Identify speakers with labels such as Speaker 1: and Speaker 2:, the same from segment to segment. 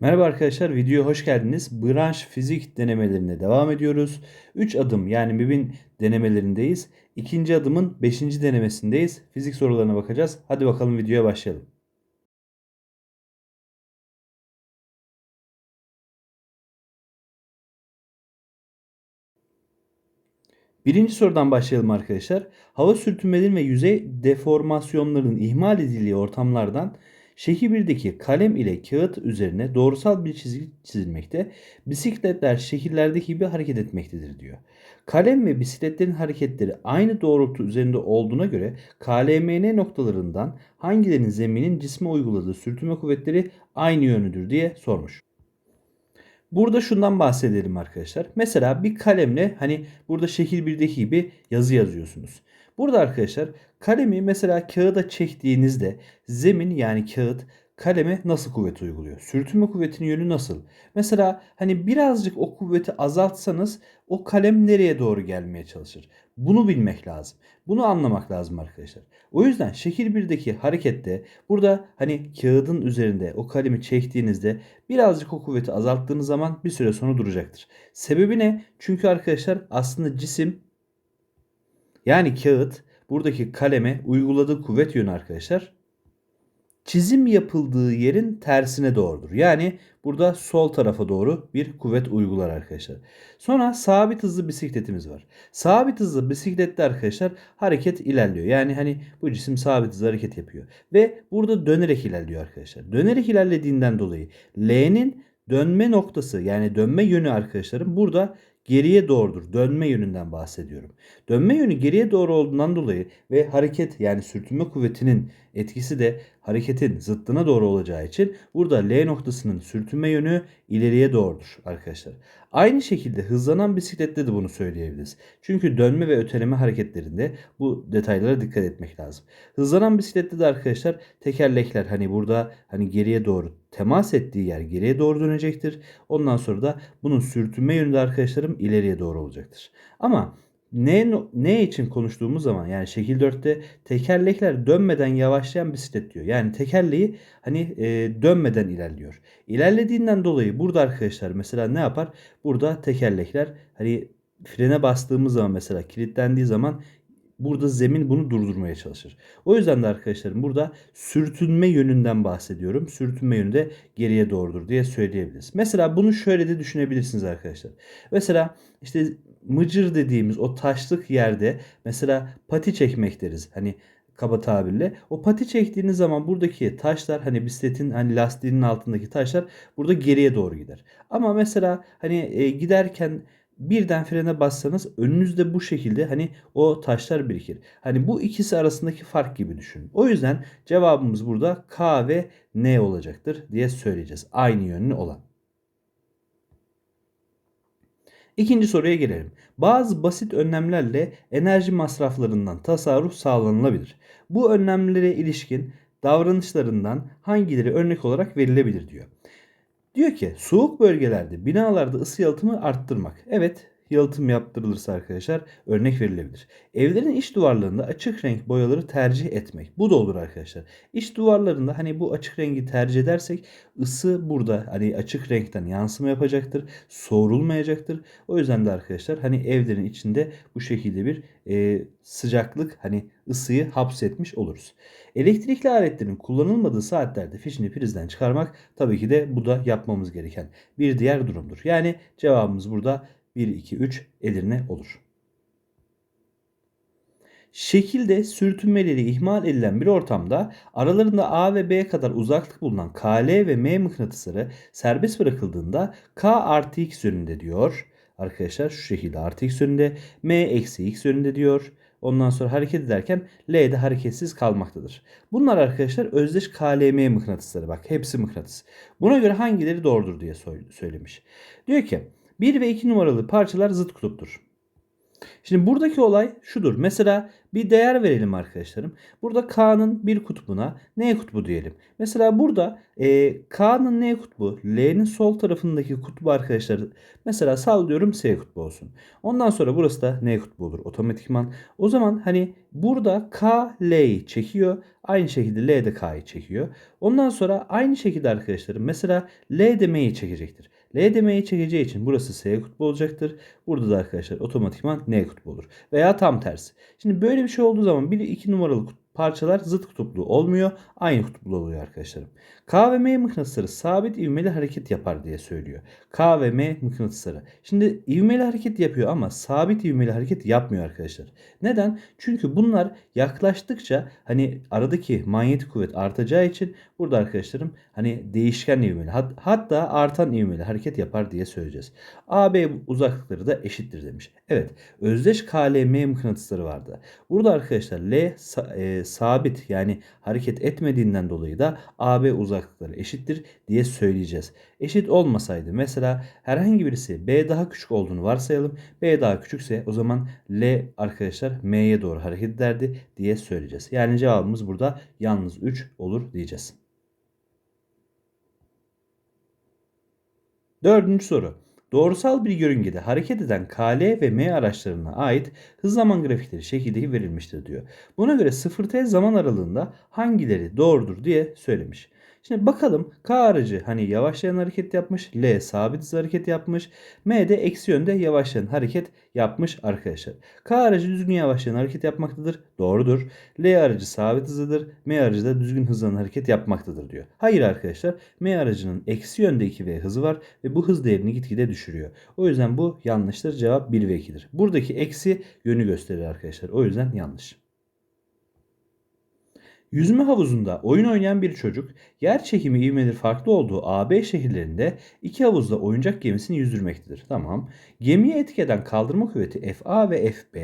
Speaker 1: Merhaba arkadaşlar, videoya hoş geldiniz. Branş fizik denemelerine devam ediyoruz. 3 adım yani MIB'in denemelerindeyiz. İkinci adımın 5. denemesindeyiz. Fizik sorularına bakacağız. Hadi bakalım videoya başlayalım. Birinci sorudan başlayalım arkadaşlar. Hava sürtünmelerinin ve yüzey deformasyonlarının ihmal edildiği ortamlardan şekil 1'deki kalem ile kağıt üzerine doğrusal bir çizgi çizilmekte. Bisikletler şekillerdeki gibi hareket etmektedir diyor. Kalem ve bisikletlerin hareketleri aynı doğrultu üzerinde olduğuna göre KLMN noktalarından hangilerinin zeminin cisme uyguladığı sürtünme kuvvetleri aynı yönlüdür diye sormuş. Burada şundan bahsedelim arkadaşlar. Mesela bir kalemle hani burada şekil 1'deki gibi yazı yazıyorsunuz. Burada arkadaşlar kalemi mesela kağıda çektiğinizde zemin yani kağıt kaleme nasıl kuvvet uyguluyor? Sürtünme kuvvetinin yönü nasıl? Mesela hani birazcık o kuvveti azaltsanız o kalem nereye doğru gelmeye çalışır? Bunu bilmek lazım. Bunu anlamak lazım arkadaşlar. O yüzden şekil 1'deki harekette burada hani kağıdın üzerinde o kalemi çektiğinizde birazcık o kuvveti azalttığınız zaman bir süre sonra duracaktır. Sebebi ne? Çünkü arkadaşlar aslında cisim yani kağıt buradaki kaleme uyguladığı kuvvet yönü arkadaşlar çizim yapıldığı yerin tersine doğrudur. Yani burada sol tarafa doğru bir kuvvet uygular arkadaşlar. Sonra sabit hızlı bisikletimiz var. Sabit hızlı bisiklette arkadaşlar hareket ilerliyor. Yani hani bu cisim sabit hızlı hareket yapıyor. Ve burada dönerek ilerliyor arkadaşlar. Dönerek ilerlediğinden dolayı L'nin dönme noktası yani dönme yönü arkadaşlarım burada geriye doğrudur. Dönme yönünden bahsediyorum. Dönme yönü geriye doğru olduğundan dolayı ve hareket yani sürtünme kuvvetinin etkisi de hareketin zıttına doğru olacağı için burada L noktasının sürtünme yönü ileriye doğrudur arkadaşlar. Aynı şekilde hızlanan bisiklette de bunu söyleyebiliriz. Çünkü dönme ve öteleme hareketlerinde bu detaylara dikkat etmek lazım. Hızlanan bisiklette de arkadaşlar tekerlekler hani burada hani geriye doğru temas ettiği yer geriye doğru dönecektir. Ondan sonra da bunun sürtünme yönü de arkadaşlarım ileriye doğru olacaktır. Ama ne, ne için konuştuğumuz zaman yani şekil 4'te tekerlekler dönmeden yavaşlayan bisiklet diyor. Yani tekerleği hani e, dönmeden ilerliyor. İlerlediğinden dolayı burada arkadaşlar mesela ne yapar? Burada tekerlekler hani frene bastığımız zaman mesela kilitlendiği zaman burada zemin bunu durdurmaya çalışır. O yüzden de arkadaşlarım burada sürtünme yönünden bahsediyorum. Sürtünme yönü de geriye doğrudur diye söyleyebiliriz. Mesela bunu şöyle de düşünebilirsiniz arkadaşlar. Mesela işte mıcır dediğimiz o taşlık yerde mesela pati çekmek deriz. Hani kaba tabirle. O pati çektiğiniz zaman buradaki taşlar hani bisikletin hani lastiğinin altındaki taşlar burada geriye doğru gider. Ama mesela hani e, giderken birden frene bassanız önünüzde bu şekilde hani o taşlar birikir. Hani bu ikisi arasındaki fark gibi düşünün. O yüzden cevabımız burada K ve N olacaktır diye söyleyeceğiz. Aynı yönlü olan. İkinci soruya gelelim. Bazı basit önlemlerle enerji masraflarından tasarruf sağlanılabilir. Bu önlemlere ilişkin davranışlarından hangileri örnek olarak verilebilir diyor. Diyor ki soğuk bölgelerde binalarda ısı yalıtımı arttırmak. Evet yalıtım yaptırılırsa arkadaşlar örnek verilebilir. Evlerin iç duvarlarında açık renk boyaları tercih etmek. Bu da olur arkadaşlar. İç duvarlarında hani bu açık rengi tercih edersek ısı burada hani açık renkten yansıma yapacaktır. Soğurulmayacaktır. O yüzden de arkadaşlar hani evlerin içinde bu şekilde bir e, sıcaklık hani ısıyı hapsetmiş oluruz. Elektrikli aletlerin kullanılmadığı saatlerde fişini prizden çıkarmak tabii ki de bu da yapmamız gereken bir diğer durumdur. Yani cevabımız burada 1, 2, 3 Edirne olur. Şekilde sürtünmeleri ihmal edilen bir ortamda aralarında A ve B kadar uzaklık bulunan KL ve M mıknatısları serbest bırakıldığında K artı X yönünde diyor. Arkadaşlar şu şekilde artı X yönünde M eksi X yönünde diyor. Ondan sonra hareket ederken L'de hareketsiz kalmaktadır. Bunlar arkadaşlar özdeş KLM mıknatısları. Bak hepsi mıknatıs. Buna göre hangileri doğrudur diye söylemiş. Diyor ki 1 ve 2 numaralı parçalar zıt kutuptur. Şimdi buradaki olay şudur. Mesela bir değer verelim arkadaşlarım. Burada K'nın bir kutbuna N kutbu diyelim. Mesela burada e, K'nın N kutbu, L'nin sol tarafındaki kutbu arkadaşlar. Mesela sallıyorum S kutbu olsun. Ondan sonra burası da N kutbu olur otomatikman. O zaman hani burada K L'yi çekiyor. Aynı şekilde L de K'yı çekiyor. Ondan sonra aynı şekilde arkadaşlarım mesela L de M'yi çekecektir. L de M'yi çekeceği için burası S kutbu olacaktır. Burada da arkadaşlar otomatikman N kutbu olur. Veya tam tersi. Şimdi böyle bir şey olduğu zaman bir iki numaralı parçalar zıt kutuplu olmuyor. Aynı kutuplu oluyor arkadaşlarım. K ve M mıknatısları sabit ivmeli hareket yapar diye söylüyor. K ve M mıknatısları. Şimdi ivmeli hareket yapıyor ama sabit ivmeli hareket yapmıyor arkadaşlar. Neden? Çünkü bunlar yaklaştıkça hani aradaki manyetik kuvvet artacağı için burada arkadaşlarım hani değişken ivmeli hat- hatta artan ivmeli hareket yapar diye söyleyeceğiz. AB uzaklıkları da eşittir demiş. Evet özdeş KLM mıknatısları vardı. Burada arkadaşlar L e, sabit yani hareket etmediğinden dolayı da AB uzaklıkları eşittir diye söyleyeceğiz. Eşit olmasaydı mesela herhangi birisi B daha küçük olduğunu varsayalım. B daha küçükse o zaman L arkadaşlar M'ye doğru hareket ederdi diye söyleyeceğiz. Yani cevabımız burada yalnız 3 olur diyeceğiz. Dördüncü soru. Doğrusal bir yörüngede hareket eden KL ve M araçlarına ait hız zaman grafikleri şekilde verilmiştir diyor. Buna göre 0T zaman aralığında hangileri doğrudur diye söylemiş. Şimdi bakalım K aracı hani yavaşlayan hareket yapmış. L sabit hız hareket yapmış. M de eksi yönde yavaşlayan hareket yapmış arkadaşlar. K aracı düzgün yavaşlayan hareket yapmaktadır. Doğrudur. L aracı sabit hızlıdır. M aracı da düzgün hızlanan hareket yapmaktadır diyor. Hayır arkadaşlar. M aracının eksi yönde 2V hızı var ve bu hız değerini gitgide düşürüyor. O yüzden bu yanlıştır. Cevap 1 ve 2'dir. Buradaki eksi yönü gösterir arkadaşlar. O yüzden yanlış. Yüzme havuzunda oyun oynayan bir çocuk yer çekimi ivmeleri farklı olduğu AB şehirlerinde iki havuzda oyuncak gemisini yüzdürmektedir. Tamam. Gemiye etki eden kaldırma kuvveti FA ve FB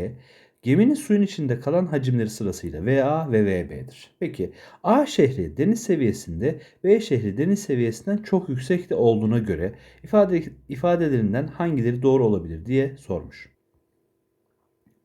Speaker 1: geminin suyun içinde kalan hacimleri sırasıyla VA ve VB'dir. Peki A şehri deniz seviyesinde B şehri deniz seviyesinden çok yüksekte olduğuna göre ifade, ifadelerinden hangileri doğru olabilir diye sormuş.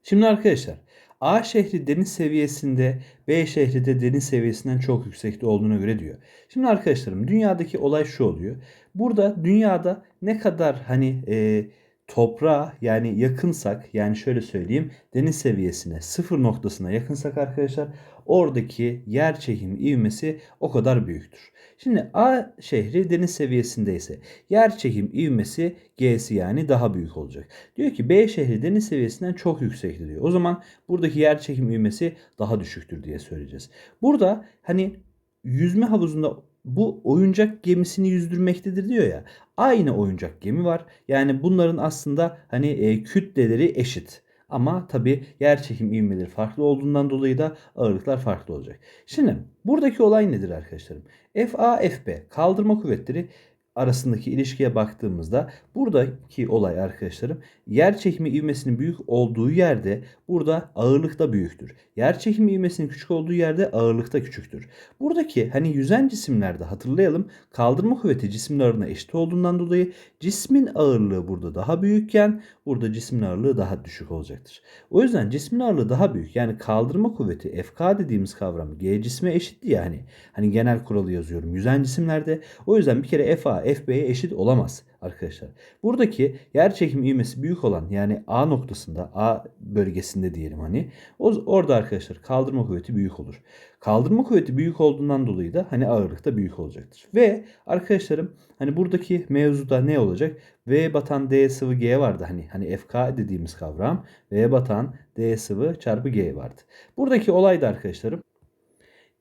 Speaker 1: Şimdi arkadaşlar A şehri deniz seviyesinde, B şehri de deniz seviyesinden çok yüksekte olduğuna göre diyor. Şimdi arkadaşlarım dünyadaki olay şu oluyor. Burada dünyada ne kadar hani e, toprağa yani yakınsak yani şöyle söyleyeyim deniz seviyesine sıfır noktasına yakınsak arkadaşlar oradaki yer çekimi ivmesi o kadar büyüktür. Şimdi A şehri deniz seviyesindeyse yer çekim ivmesi G'si yani daha büyük olacak. Diyor ki B şehri deniz seviyesinden çok yüksektir diyor. O zaman buradaki yer çekim ivmesi daha düşüktür diye söyleyeceğiz. Burada hani yüzme havuzunda bu oyuncak gemisini yüzdürmektedir diyor ya. Aynı oyuncak gemi var. Yani bunların aslında hani e, kütleleri eşit. Ama tabi yer çekim ivmeleri farklı olduğundan dolayı da ağırlıklar farklı olacak. Şimdi buradaki olay nedir arkadaşlarım? FA, FB kaldırma kuvvetleri arasındaki ilişkiye baktığımızda buradaki olay arkadaşlarım yer çekimi ivmesinin büyük olduğu yerde burada ağırlık da büyüktür. Yer çekimi ivmesinin küçük olduğu yerde ağırlık da küçüktür. Buradaki hani yüzen cisimlerde hatırlayalım kaldırma kuvveti cismin ağırlığına eşit olduğundan dolayı cismin ağırlığı burada daha büyükken burada cismin ağırlığı daha düşük olacaktır. O yüzden cismin ağırlığı daha büyük yani kaldırma kuvveti FK dediğimiz kavram G cisme eşitti yani. Hani genel kuralı yazıyorum yüzen cisimlerde. O yüzden bir kere FA FB'ye eşit olamaz arkadaşlar. Buradaki yer çekim ivmesi büyük olan yani A noktasında A bölgesinde diyelim hani o, orada arkadaşlar kaldırma kuvveti büyük olur. Kaldırma kuvveti büyük olduğundan dolayı da hani ağırlık da büyük olacaktır. Ve arkadaşlarım hani buradaki mevzuda ne olacak? V batan D sıvı G vardı hani hani FK dediğimiz kavram. V batan D sıvı çarpı G vardı. Buradaki olay da arkadaşlarım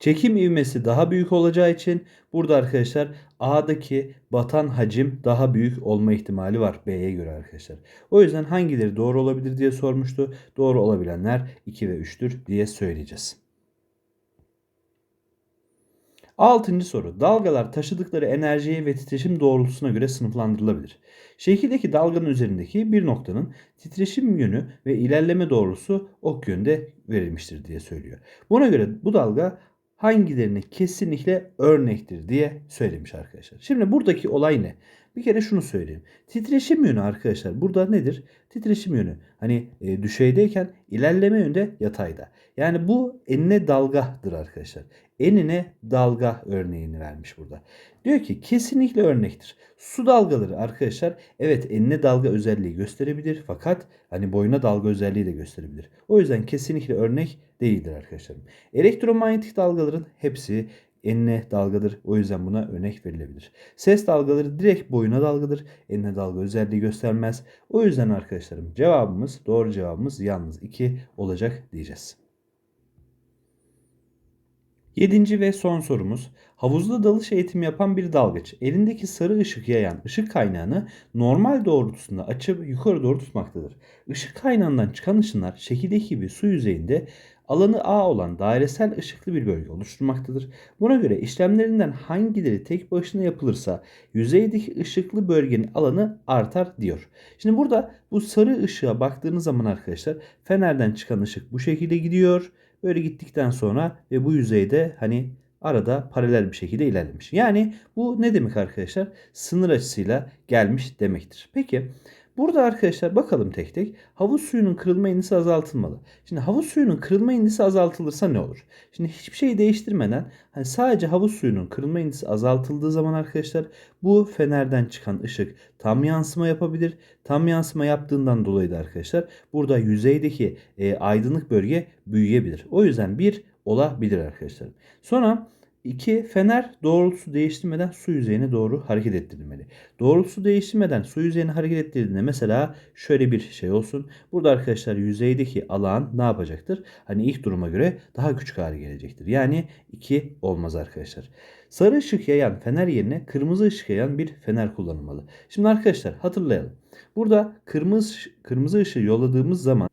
Speaker 1: Çekim ivmesi daha büyük olacağı için burada arkadaşlar A'daki batan hacim daha büyük olma ihtimali var B'ye göre arkadaşlar. O yüzden hangileri doğru olabilir diye sormuştu. Doğru olabilenler 2 ve 3'tür diye söyleyeceğiz. Altıncı soru. Dalgalar taşıdıkları enerjiye ve titreşim doğrultusuna göre sınıflandırılabilir. Şekildeki dalganın üzerindeki bir noktanın titreşim yönü ve ilerleme doğrusu ok yönde verilmiştir diye söylüyor. Buna göre bu dalga hangilerine kesinlikle örnektir diye söylemiş arkadaşlar. Şimdi buradaki olay ne? Bir kere şunu söyleyeyim. Titreşim yönü arkadaşlar burada nedir? Titreşim yönü. Hani e, düşeydeyken ilerleme yönde yatayda. Yani bu enine dalgadır arkadaşlar. Enine dalga örneğini vermiş burada. Diyor ki kesinlikle örnektir. Su dalgaları arkadaşlar evet enine dalga özelliği gösterebilir fakat hani boyuna dalga özelliği de gösterebilir. O yüzden kesinlikle örnek değildir arkadaşlarım. Elektromanyetik dalgaların hepsi enine dalgadır. O yüzden buna örnek verilebilir. Ses dalgaları direkt boyuna dalgadır. Enine dalga özelliği göstermez. O yüzden arkadaşlarım cevabımız doğru cevabımız yalnız 2 olacak diyeceğiz. Yedinci ve son sorumuz. Havuzda dalış eğitimi yapan bir dalgıç elindeki sarı ışık yayan ışık kaynağını normal doğrultusunda açıp yukarı doğru tutmaktadır. Işık kaynağından çıkan ışınlar şekildeki gibi su yüzeyinde alanı A olan dairesel ışıklı bir bölge oluşturmaktadır. Buna göre işlemlerinden hangileri tek başına yapılırsa yüzeydeki ışıklı bölgenin alanı artar diyor. Şimdi burada bu sarı ışığa baktığınız zaman arkadaşlar fenerden çıkan ışık bu şekilde gidiyor. Böyle gittikten sonra ve bu yüzeyde hani arada paralel bir şekilde ilerlemiş. Yani bu ne demek arkadaşlar? Sınır açısıyla gelmiş demektir. Peki burada arkadaşlar bakalım tek tek. Havuz suyunun kırılma indisi azaltılmalı. Şimdi havuz suyunun kırılma indisi azaltılırsa ne olur? Şimdi hiçbir şey değiştirmeden hani sadece havuz suyunun kırılma indisi azaltıldığı zaman arkadaşlar bu fenerden çıkan ışık tam yansıma yapabilir. Tam yansıma yaptığından dolayı da arkadaşlar burada yüzeydeki e, aydınlık bölge büyüyebilir. O yüzden bir olabilir arkadaşlar. Sonra 2. Fener doğrultusu değiştirmeden su yüzeyine doğru hareket ettirilmeli. Doğrultusu değiştirmeden su yüzeyine hareket ettirildiğinde mesela şöyle bir şey olsun. Burada arkadaşlar yüzeydeki alan ne yapacaktır? Hani ilk duruma göre daha küçük hale gelecektir. Yani 2 olmaz arkadaşlar. Sarı ışık yayan fener yerine kırmızı ışık yayan bir fener kullanılmalı. Şimdi arkadaşlar hatırlayalım. Burada kırmızı kırmızı ışığı yolladığımız zaman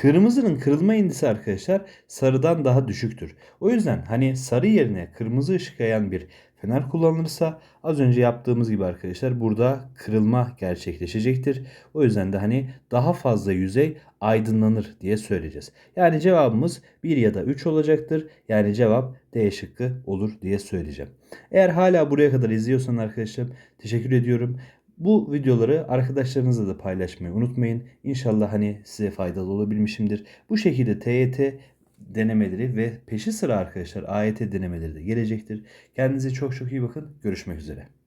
Speaker 1: Kırmızının kırılma indisi arkadaşlar sarıdan daha düşüktür. O yüzden hani sarı yerine kırmızı ışık yayan bir fener kullanılırsa az önce yaptığımız gibi arkadaşlar burada kırılma gerçekleşecektir. O yüzden de hani daha fazla yüzey aydınlanır diye söyleyeceğiz. Yani cevabımız 1 ya da 3 olacaktır. Yani cevap D şıkkı olur diye söyleyeceğim. Eğer hala buraya kadar izliyorsan arkadaşlar teşekkür ediyorum. Bu videoları arkadaşlarınızla da paylaşmayı unutmayın. İnşallah hani size faydalı olabilmişimdir. Bu şekilde TYT denemeleri ve peşi sıra arkadaşlar AYT denemeleri de gelecektir. Kendinize çok çok iyi bakın. Görüşmek üzere.